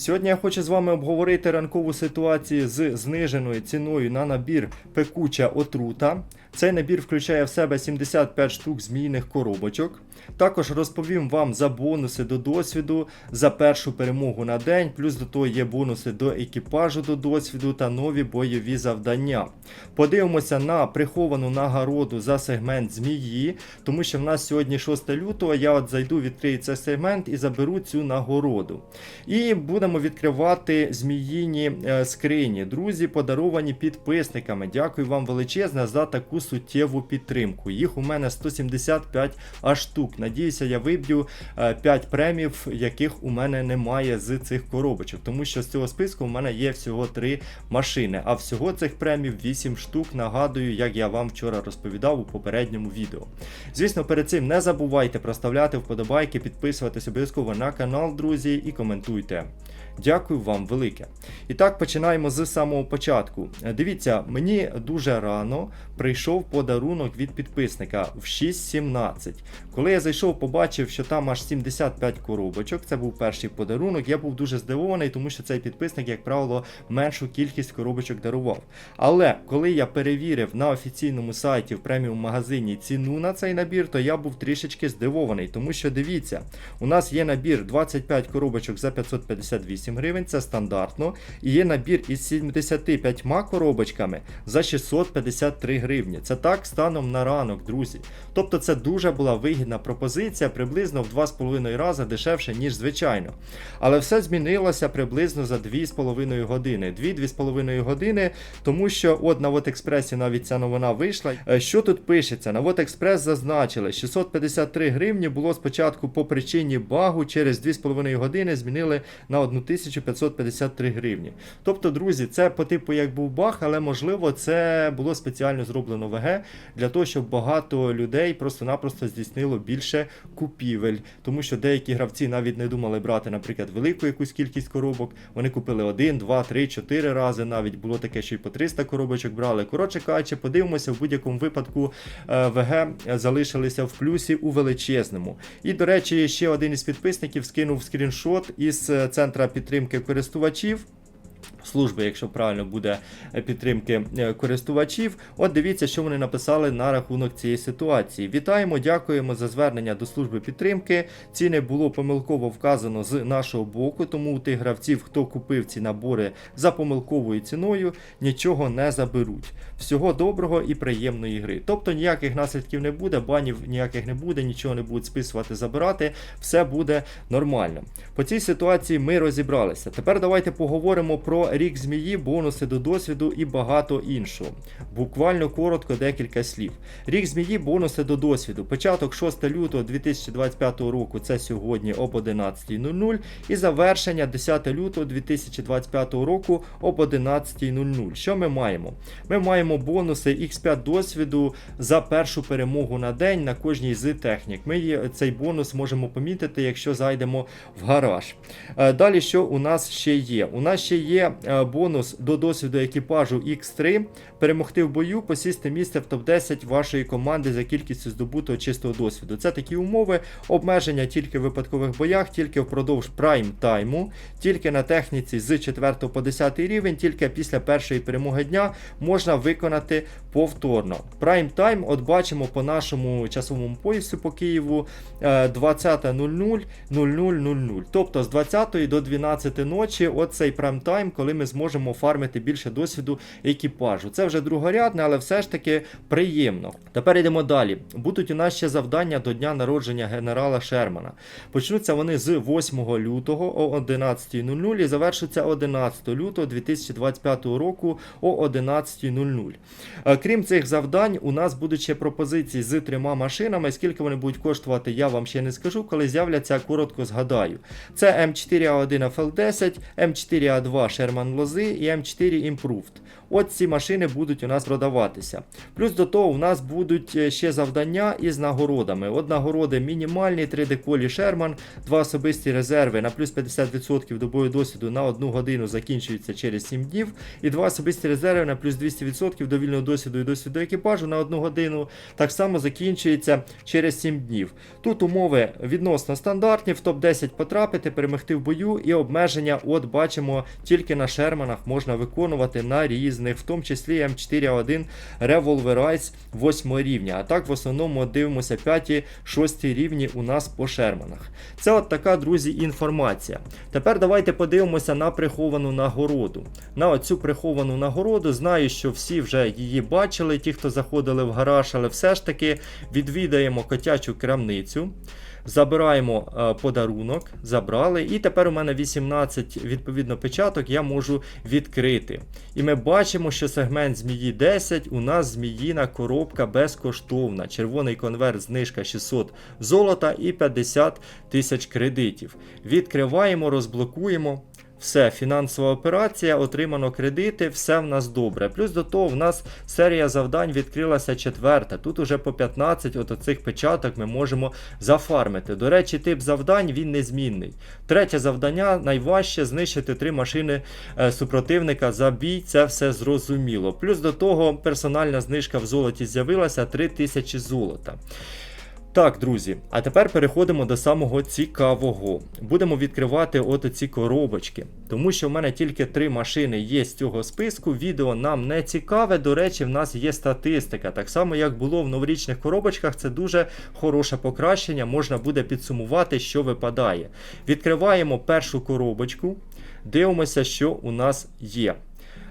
Сьогодні я хочу з вами обговорити ранкову ситуацію з зниженою ціною на набір пекуча отрута. Цей набір включає в себе 75 штук змійних коробочок. Також розповім вам за бонуси до досвіду за першу перемогу на день, плюс до того є бонуси до екіпажу до досвіду та нові бойові завдання. Подивимося на приховану нагороду за сегмент змії, тому що в нас сьогодні 6 лютого. Я от зайду, відкрию цей сегмент і заберу цю нагороду. І будемо відкривати зміїні е, скрині. Друзі, подаровані підписниками. Дякую вам величезне за таку суттєву підтримку. Їх у мене 175 аж штук. Надіюся, я виб'ю 5 премів, яких у мене немає з цих коробочок, тому що з цього списку у мене є всього 3 машини, а всього цих премів 8 штук. Нагадую, як я вам вчора розповідав у попередньому відео. Звісно, перед цим не забувайте проставляти вподобайки, підписуватись обов'язково на канал, друзі, і коментуйте. Дякую вам велике. І так починаємо з самого початку. Е, Дивіться, мені дуже рано прийшов подарунок від підписника в 6.17. Коли я зайшов, побачив, що там аж 75 коробочок. Це був перший подарунок. Я був дуже здивований, тому що цей підписник, як правило, меншу кількість коробочок дарував. Але коли я перевірив на офіційному сайті в преміум магазині ціну на цей набір, то я був трішечки здивований, тому що дивіться, у нас є набір 25 коробочок за 558 гривень, це стандартно. І є набір із 75 коробочками за 653 гривні. Це так станом на ранок, друзі. Тобто це дуже була вигідна пропозиція, приблизно в 2,5 рази дешевше, ніж звичайно. Але все змінилося приблизно за 2,5 години. 2-2,5 години, тому що от на Вотекспресі навіть ця новина вийшла. Е, Що тут пишеться? На Вотекспрес зазначили, 653 гривні було спочатку по причині багу, через 2,5 години змінили на 1553 гривні. Тобто, друзі, це по типу як був баг, але можливо це було спеціально зроблено ВГ для того, щоб багато людей просто-напросто здійснило більше купівель. Тому що деякі гравці навіть не думали брати, наприклад, велику якусь кількість коробок. Вони купили один, два, три, чотири рази. Навіть було таке, що й по 300 коробочок брали. Коротше кажучи, подивимося, в будь-якому випадку е, ВГ залишилися в плюсі у величезному. І, до речі, ще один із підписників скинув скріншот із е, центра підтримки користувачів. Служби, якщо правильно буде е, підтримки е, користувачів. От дивіться, що вони написали на рахунок цієї ситуації. Вітаємо, дякуємо за звернення до служби підтримки. Ціни було помилково вказано з нашого боку, тому у тих гравців, хто купив ці набори за помилковою ціною, нічого не заберуть. Всього доброго і приємної гри. Тобто ніяких наслідків не буде, банів ніяких не буде, нічого не будуть списувати, забирати, все буде нормально. По цій ситуації ми розібралися. Тепер давайте поговоримо про рік змії, бонуси до досвіду і багато іншого. Буквально коротко декілька слів. Рік змії, бонуси до досвіду. Початок 6 лютого 2025 року це сьогодні об 11.00 і завершення 10 лютого 2025 року об 11.00. Що ми маємо? Ми маємо бонуси X5 досвіду за першу перемогу на день на кожній з технік. Ми цей бонус можемо помітити, якщо зайдемо в гараж. Е, Далі, що у нас ще є? У нас ще є бонус до досвіду екіпажу X3. Перемогти в бою, посісти місце в топ-10 вашої команди за кількістю здобутого чистого досвіду. Це такі умови, обмеження тільки в випадкових боях, тільки впродовж прайм тайму, тільки на техніці з 4 по 10 рівень, тільки після першої перемоги дня можна виконати повторно. Прайм тайм, от бачимо по нашому часовому поясу по Києву е, 20.00 00.00. Тобто з 20 до 12 ночі, оцей прайм тайм, коли ми зможемо фармити більше досвіду екіпажу. Це вже другорядне, але все ж таки приємно. Тепер йдемо далі. Будуть у нас ще завдання до дня народження генерала Шермана. Почнуться вони з 8 лютого о 11.00 і завершаться 11 лютого 2025 року о 11.00. Е, Крім цих завдань, у нас будуть ще пропозиції з трьома машинами. Скільки вони будуть коштувати, я вам ще не скажу. Коли з'являться, коротко згадаю. Це М4А1 FL10, М4А2 Sherman Лози і М4 Improved. От ці машини будуть у нас продаватися. Плюс до того, у нас будуть е, ще завдання із нагородами. От нагороди мінімальні, 3D колі Шерман, два особисті резерви на плюс 50% до бою досвіду на 1 годину закінчуються через 7 днів. І два особисті резерви на плюс 200% до вільного досвіду і досвіду екіпажу на 1 годину. Так само закінчується через 7 днів. Тут умови відносно стандартні, в топ-10 потрапити, перемогти в бою і обмеження, от бачимо, тільки на Шерманах можна виконувати на різних, в тому числі М4А1 Revolverize 8 рівня. А так в основному дивимося 5-6 рівні у нас по Шерманах. Це от така, друзі, інформація. Тепер давайте подивимося на приховану нагороду. На оцю приховану нагороду знаю, що всі вже її бачили, ті, хто заходили в гараж, але все ж таки відвідаємо котячу крамницю. Забираємо е, подарунок, забрали, і тепер у мене 18 відповідно печаток я можу відкрити. І ми бачимо, що сегмент змії 10 у нас зміїна коробка безкоштовна. Червоний конверт, знижка 600 золота і 50 тисяч кредитів. Відкриваємо, розблокуємо. Все, фінансова операція, отримано кредити, все в нас добре. Плюс до того, в нас серія завдань відкрилася четверта. Тут уже по 15 от оцих печаток ми можемо зафармити. До речі, тип завдань він незмінний. Третє завдання найважче знищити три машини е, супротивника за бій. Це все зрозуміло. Плюс до того, персональна знижка в золоті з'явилася 3000 золота. Так, друзі, а тепер переходимо до самого цікавого. Будемо відкривати от ці коробочки, тому що в мене тільки три машини є з цього списку. Відео нам не цікаве. До речі, в нас є статистика. Так само, як було в новорічних коробочках, це дуже хороше покращення. Можна буде підсумувати, що випадає. Відкриваємо першу коробочку, дивимося, що у нас є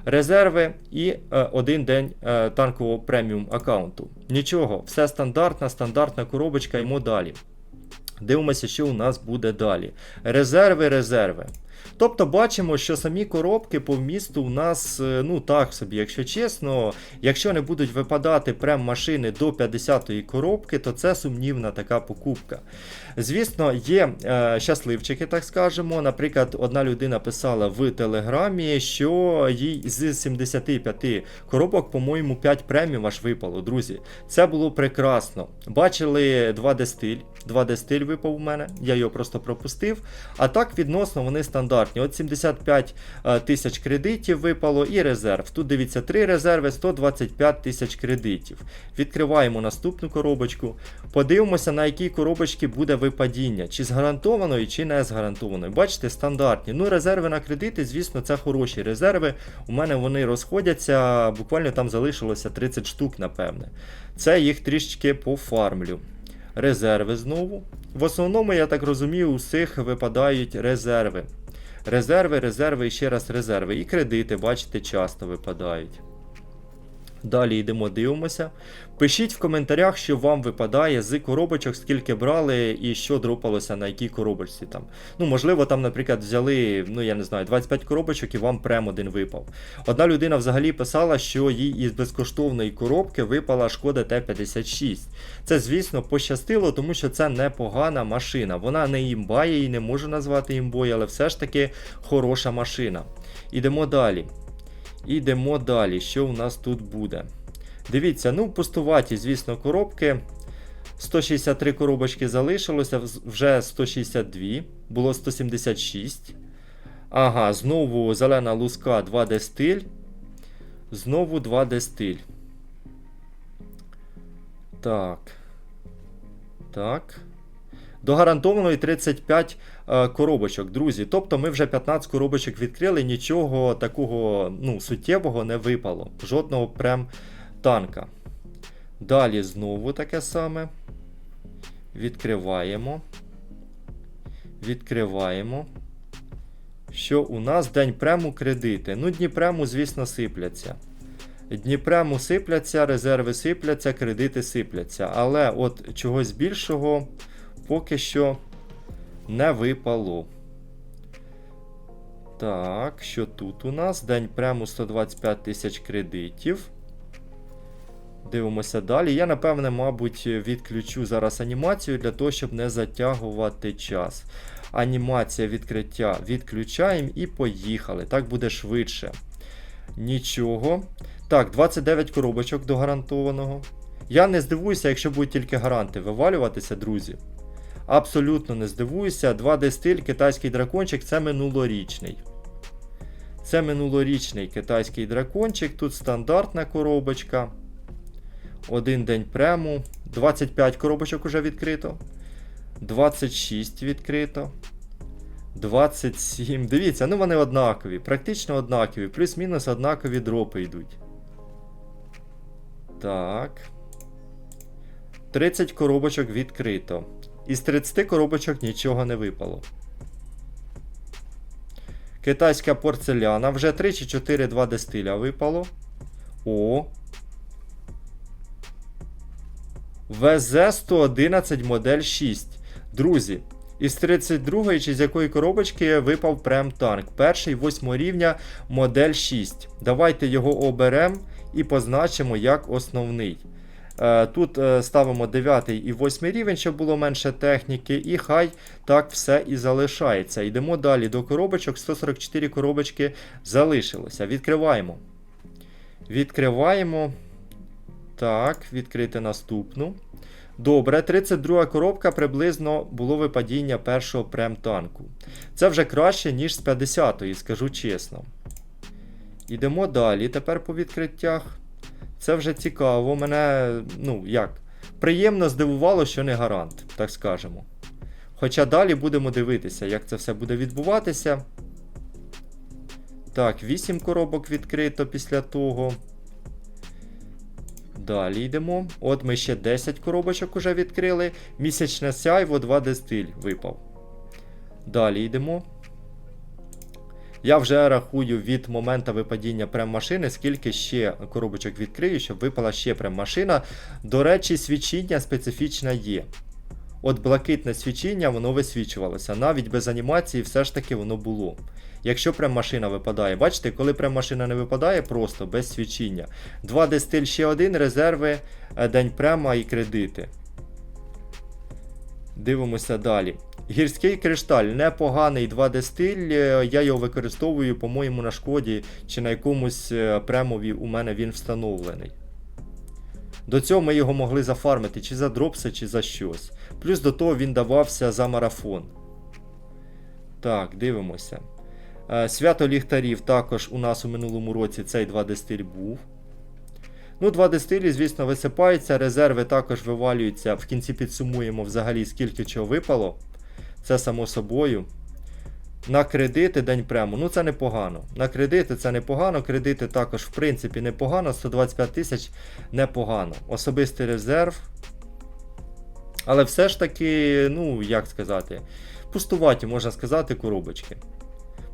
резерви і е, один день е, танкового преміум аккаунту. Нічого, все стандартна, стандартна коробочка, йому далі. Дивимося, що у нас буде далі. Резерви, резерви. Тобто бачимо, що самі коробки по вмісту у нас, е, ну так собі, якщо чесно, якщо не будуть випадати прем машини до 50-ї коробки, то це сумнівна така покупка. Звісно, є е, щасливчики, так скажемо. Наприклад, одна людина писала в Телеграмі, що їй з 75 коробок, по-моєму, 5 премів аж випало. Друзі, це було прекрасно. Бачили 2D стиль. 2D стиль випав у мене, я його просто пропустив. А так, відносно, вони стандартні. От 75 е, тисяч кредитів випало і резерв. Тут дивіться, 3 резерви, 125 тисяч кредитів. Відкриваємо наступну коробочку. Подивимося, на якій коробочці буде випадіння, чи з гарантованої, чи не з гарантованої. Бачите, стандартні. Ну, резерви на кредити, звісно, це хороші резерви. У мене вони розходяться, буквально там залишилося 30 штук, напевне. Це їх трішечки пофармлю. Резерви знову. В основному, я так розумію, у всіх випадають резерви. Резерви, резерви і ще раз резерви. І кредити, бачите, часто випадають. Далі йдемо, дивимося. Пишіть в коментарях, що вам випадає з коробочок, скільки брали і що дропалося на якій коробочці там. Ну, можливо, там, наприклад, взяли, ну я не знаю, 25 коробочок і вам прем один випав. Одна людина взагалі писала, що їй із безкоштовної коробки випала шкода Т-56. Це, звісно, пощастило, тому що це непогана машина. Вона не імба, я її не можу назвати імбою, але все ж таки хороша машина. Ідемо далі. Ідемо далі. Що у нас тут буде? Дивіться, ну, пустуваті, звісно, коробки. 163 коробочки залишилося, вже 162, було 176. Ага, знову зелена луска 2D стиль. Знову 2D стиль. Так. Так. До гарантованої 35 е, коробочок, друзі. Тобто ми вже 15 коробочок відкрили, нічого такого ну, суттєвого не випало. Жодного прям танка. Далі знову таке саме. Відкриваємо. Відкриваємо. Що у нас день прему кредити. Ну, дні прему, звісно, сипляться. Дні прему сипляться, резерви сипляться, кредити сипляться. Але от чогось більшого поки що не випало. Так, що тут у нас? День прему 125 тисяч кредитів. Дивимося далі. Я, напевне, мабуть, відключу зараз анімацію для того, щоб не затягувати час. Анімація відкриття відключаємо і поїхали. Так буде швидше. Нічого. Так, 29 коробочок до гарантованого. Я не здивуюся, якщо будуть тільки гаранти вивалюватися, друзі. Абсолютно не здивуюся. 2D стиль, китайський дракончик це минулорічний. Це минулорічний китайський дракончик. Тут стандартна коробочка. Один день прему. 25 коробочок уже відкрито. 26 відкрито. 27. Дивіться, ну вони однакові, практично однакові. Плюс-мінус однакові дропи йдуть. Так. 30 коробочок відкрито. Із 30 коробочок нічого не випало. Китайська порцеляна. Вже 3 чи 4 2D випало. О. ВЗ-111 модель 6. Друзі, із 32 чи з якої коробочки випав прем танк. Перший 8 рівня модель 6. Давайте його оберемо і позначимо як основний. Е, Тут е, ставимо 9 і 8 рівень, щоб було менше техніки, і хай так все і залишається. Йдемо далі до коробочок. 144 коробочки залишилося. Відкриваємо. Відкриваємо. Так, відкрити наступну. Добре, 32 коробка приблизно було випадіння першого прем-танку. Це вже краще, ніж з 50-ї, скажу чесно. Йдемо далі. Тепер по відкриттях. Це вже цікаво. Мене, ну як, приємно здивувало, що не гарант, так скажемо. Хоча далі будемо дивитися, як це все буде відбуватися. Так, 8 коробок відкрито після того. Далі йдемо. От ми ще 10 коробочок уже відкрили. Місячне сяйво 2D стиль випав. Далі йдемо. Я вже рахую від моменту випадіння прем-машини, скільки ще коробочок відкрию, щоб випала ще прем-машина. До речі, свічіння специфічне є. От блакитне свічіння, воно висвічувалося. Навіть без анімації все ж таки воно було. Якщо прем-машина випадає. Бачите, коли прем-машина не випадає, просто без свічіння. 2D стиль ще один, резерви, е, день према і кредити. Дивимося далі. Гірський кришталь непоганий 2D стиль. е, Я його використовую, по-моєму, на шкоді чи на якомусь е, премові у мене він встановлений. До цього ми його могли зафармити чи за дропси, чи за щось. Плюс до того він давався за марафон. Так, дивимося. Е, Свято ліхтарів також у нас у минулому році цей 2D стиль був. Ну, 2D стилі, звісно, висипаються, резерви також вивалюються. В кінці підсумуємо взагалі, скільки чого випало. Це само собою. На кредити день прему. Ну це непогано. На кредити це непогано. Кредити також, в принципі, непогано. 125 тисяч непогано. Особистий резерв. Але все ж таки, ну, як сказати, пустуваті, можна сказати, коробочки.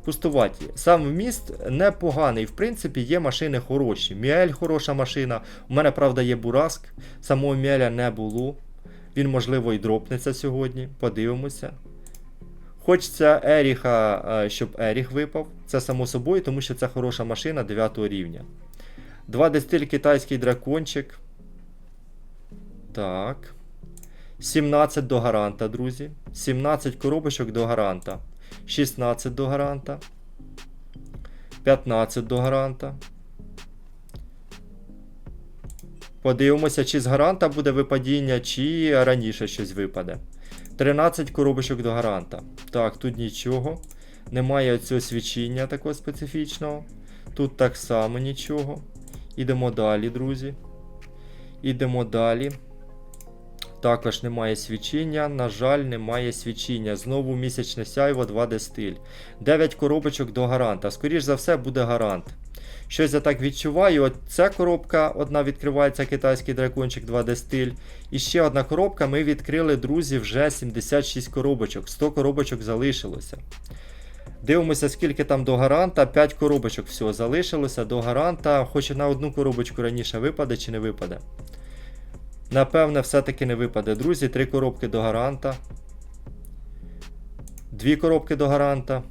Пустуваті. Сам вміст непоганий. В принципі, є машини хороші. Міель хороша машина. У мене, правда, є Бураск. Самого Міеля не було. Він, можливо, і дропнеться сьогодні. Подивимося. Хочеться Еріха, е, щоб Еріх випав. Це само собою, тому що це хороша машина 9 рівня. 2D стиль китайський дракончик. Так. 17 до гаранта, друзі. 17 коробочок до гаранта. 16 до гаранта. 15 до гаранта. Подивимося, чи з гаранта буде випадіння, чи раніше щось випаде. 13 коробочок до гаранта. Так, тут нічого. Немає цього свічіння такого специфічного. Тут так само нічого. Ідемо далі, друзі. Ідемо далі. Також немає свічіння. На жаль, немає свічіння. Знову місячне сяйво 2D стиль. 9 коробочок до гаранта. Скоріш за все, буде гарант. Щось я так відчуваю. От ця коробка одна відкривається китайський дракончик 2D стиль. І ще одна коробка. Ми відкрили, друзі, вже 76 коробочок. 100 коробочок залишилося. Дивимося, скільки там до гаранта. 5 коробочок всього залишилося до гаранта. Хоч на одну коробочку раніше випаде чи не випаде. Напевне, все-таки не випаде. Друзі, 3 коробки до гаранта. 2 коробки до гаранта.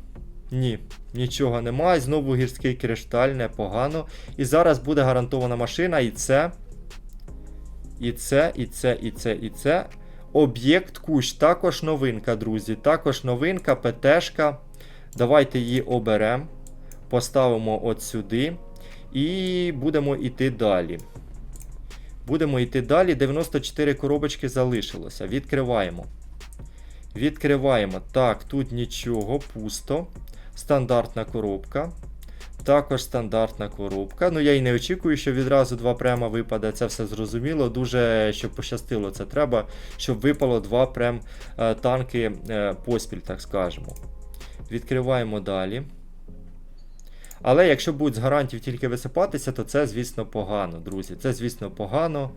Ні, нічого немає. Знову гірський кришталь, непогано. І зараз буде гарантована машина. І це. І це, і це, і це, і це. Об'єкт кущ. Також новинка, друзі. Також новинка, ПТшка. Давайте її оберемо. Поставимо от сюди. І будемо йти далі. Будемо йти далі. 94 коробочки залишилося. Відкриваємо. Відкриваємо. Так, тут нічого, пусто. Стандартна коробка. Також стандартна коробка. Ну, я і не очікую, що відразу два према випаде. Це все зрозуміло. Дуже щоб пощастило, це треба, щоб випало два прем е, танки е, поспіль, так скажемо. Відкриваємо далі. Але якщо будуть з гарантів тільки висипатися, то це, звісно, погано, друзі. Це, звісно, погано.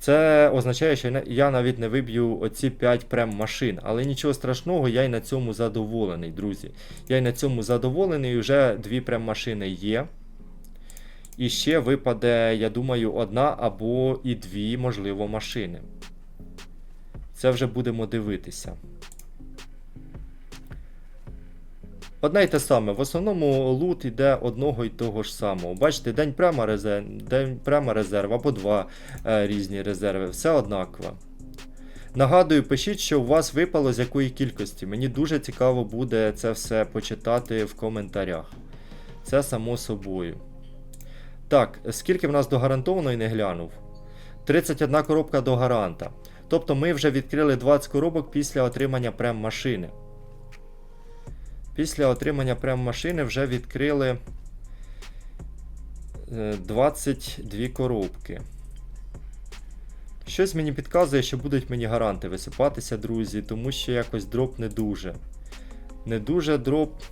Це означає, що я навіть не виб'ю оці 5 прем машин. Але нічого страшного, я й на цьому задоволений, друзі. Я й на цьому задоволений, вже дві прем машини є. І ще випаде, я думаю, одна або і дві, можливо, машини. Це вже будемо дивитися. Одне й те саме. В основному лут іде одного й того ж самого. Бачите, день прямо резерв, день прямо резерв або два е, різні резерви. Все однаково. Нагадую, пишіть, що у вас випало з якої кількості. Мені дуже цікаво буде це все почитати в коментарях. Це само собою. Так, скільки в нас до гарантованої не глянув? 31 коробка до гаранта. Тобто ми вже відкрили 20 коробок після отримання прем-машини. Після отримання прем-машини вже відкрили е, 22 коробки. Щось мені підказує, що будуть мені гаранти висипатися, друзі, тому що якось дроп не дуже. Не дуже дроп.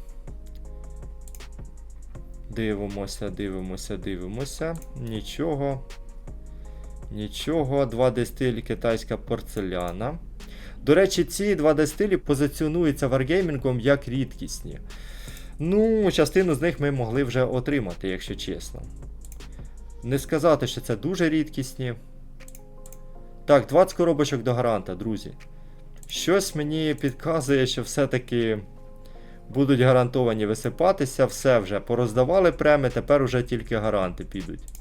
Дивимося, дивимося, дивимося. Нічого. Нічого. 2D стиль китайська порцеляна. До речі, ці 2D стилі позиціонуються варгеймінгом як рідкісні. Ну, частину з них ми могли вже отримати, якщо чесно. Не сказати, що це дуже рідкісні. Так, 20 коробочок до гаранта, друзі. Щось мені підказує, що все-таки будуть гарантовані висипатися, все вже пороздавали преми, тепер уже тільки гаранти підуть.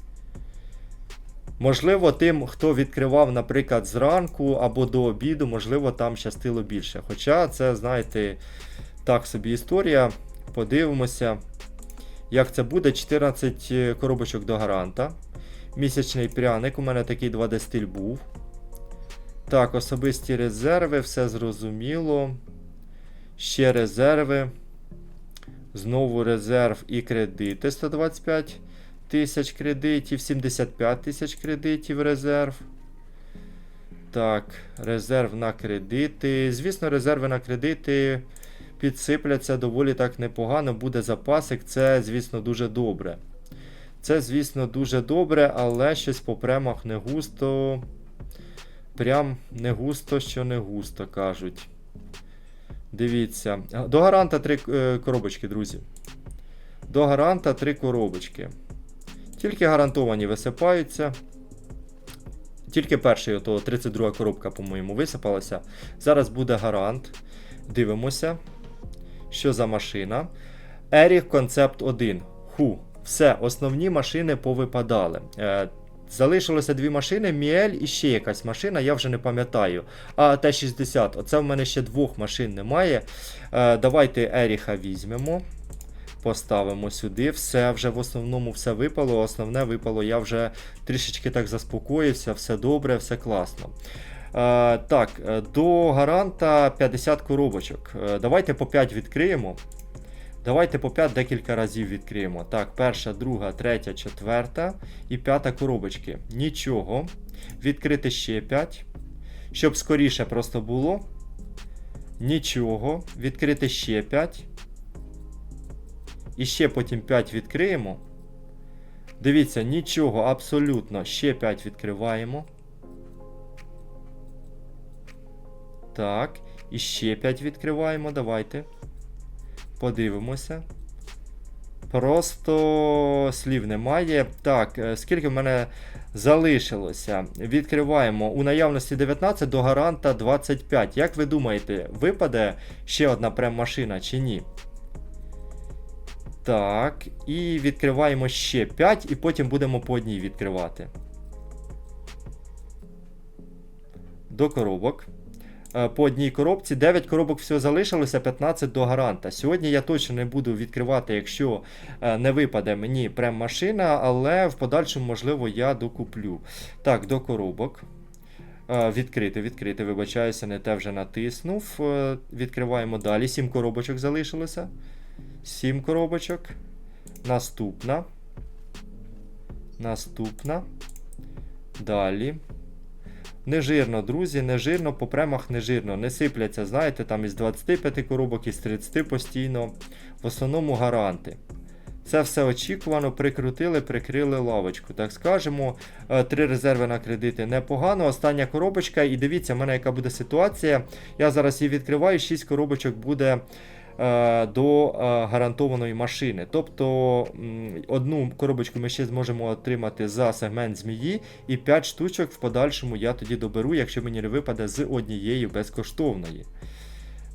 Можливо, тим, хто відкривав, наприклад, зранку або до обіду, можливо, там щастило більше. Хоча це, знаєте, так собі історія. Подивимося, як це буде. 14 коробочок до гаранта. Місячний пряник, у мене такий 2D стиль був. Так, особисті резерви, все зрозуміло. Ще резерви. Знову резерв і кредити 125 тисяч кредитів, 75 тисяч кредитів резерв. Так, резерв на кредити. Звісно, резерви на кредити підсипляться доволі так непогано. Буде запасик. Це, звісно, дуже добре. Це, звісно, дуже добре, але щось по премах не густо. Прям не густо, що не густо, кажуть. Дивіться. До гаранта три е, коробочки, друзі. До гаранта три коробочки. Тільки гарантовані висипаються. Тільки перший, ото 32 коробка, по-моєму, висипалася. Зараз буде гарант. Дивимося. Що за машина? Еріх Концепт 1. Ху. Все, основні машини повипадали. Е, Залишилося дві машини, Міель і ще якась машина, я вже не пам'ятаю. А Т-60. Оце в мене ще двох машин немає. Е, давайте Еріха візьмемо. Поставимо сюди. Все вже в основному все випало. Основне випало, я вже трішечки так заспокоївся, все добре, все класно. Е, так, е, до гаранта 50 коробочок. Е, давайте по 5 відкриємо. Давайте по 5 декілька разів відкриємо. Так, перша, друга, третя, четверта і п'ята коробочки. Нічого. Відкрити ще 5. Щоб скоріше просто було. Нічого. Відкрити ще 5. І ще потім 5 відкриємо. Дивіться, нічого, абсолютно. Ще 5 відкриваємо. Так. І ще 5 відкриваємо. Давайте. Подивимося. Просто слів немає. Так, е, скільки в мене залишилося? Відкриваємо у наявності 19 до гаранта 25. Як ви думаєте, випаде ще одна прем-машина чи ні? Так, і відкриваємо ще 5, і потім будемо по одній відкривати. До коробок. е, по одній коробці. 9 коробок всього залишилося, 15 до гаранта. Сьогодні я точно не буду відкривати, якщо е, не випаде мені прем-машина, але в подальшому, можливо, я докуплю. Так, до коробок. Е, Відкрити, відкрити, вибачаюся, не те вже натиснув. Відкриваємо далі. 7 коробочок залишилося. 7 коробочок. Наступна. Наступна. Далі. Нежирно, друзі, нежирно, по премах нежирно. Не сипляться, знаєте, там із 25 коробок, із 30 постійно. В основному гаранти. Це все очікувано, прикрутили, прикрили лавочку. Так скажемо, Е, три резерви на кредити непогано. Остання коробочка, і дивіться, в мене яка буде ситуація. Я зараз її відкриваю, 6 коробочок буде до е, гарантованої машини. Тобто одну коробочку ми ще зможемо отримати за сегмент змії, і 5 штучок в подальшому я тоді доберу, якщо мені не випаде з однієї безкоштовної.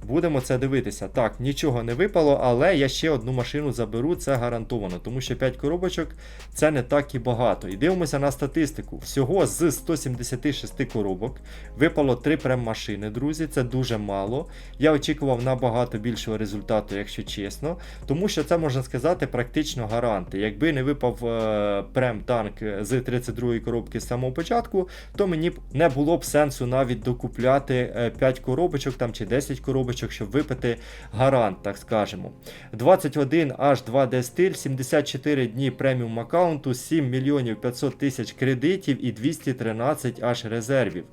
Будемо це дивитися. Так, нічого не випало, але я ще одну машину заберу, це гарантовано, тому що 5 коробочок це не так і багато. І дивимося на статистику. Всього з 176 коробок випало 3 прем-машини, друзі. Це дуже мало. Я очікував набагато більшого результату, якщо чесно. Тому що це можна сказати практично гаранти. Якби не випав е, прем-танк з 32-ї коробки з самого початку, то мені б не було б сенсу навіть докупляти е, 5 коробочок там чи 10 коробочок, щоб випити гарант, так скажемо. 21 H2 D стиль, 74 дні преміум аккаунту, 7 мільйонів 500 тисяч кредитів і 213 аж резервів.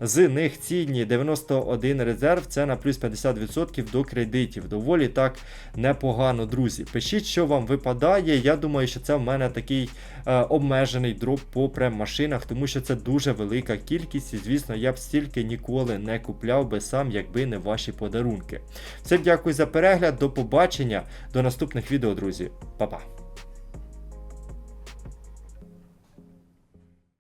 З них цінні 91 резерв, це на плюс 50% до кредитів. Доволі так непогано, друзі. Пишіть, що вам випадає. Я думаю, що це в мене такий е, обмежений дроп по прем-машинах, тому що це дуже велика кількість, і звісно, я б стільки ніколи не купляв би сам, якби не ваші подарунки. Всім дякую за перегляд, до побачення, до наступних відео, друзі. Па-па.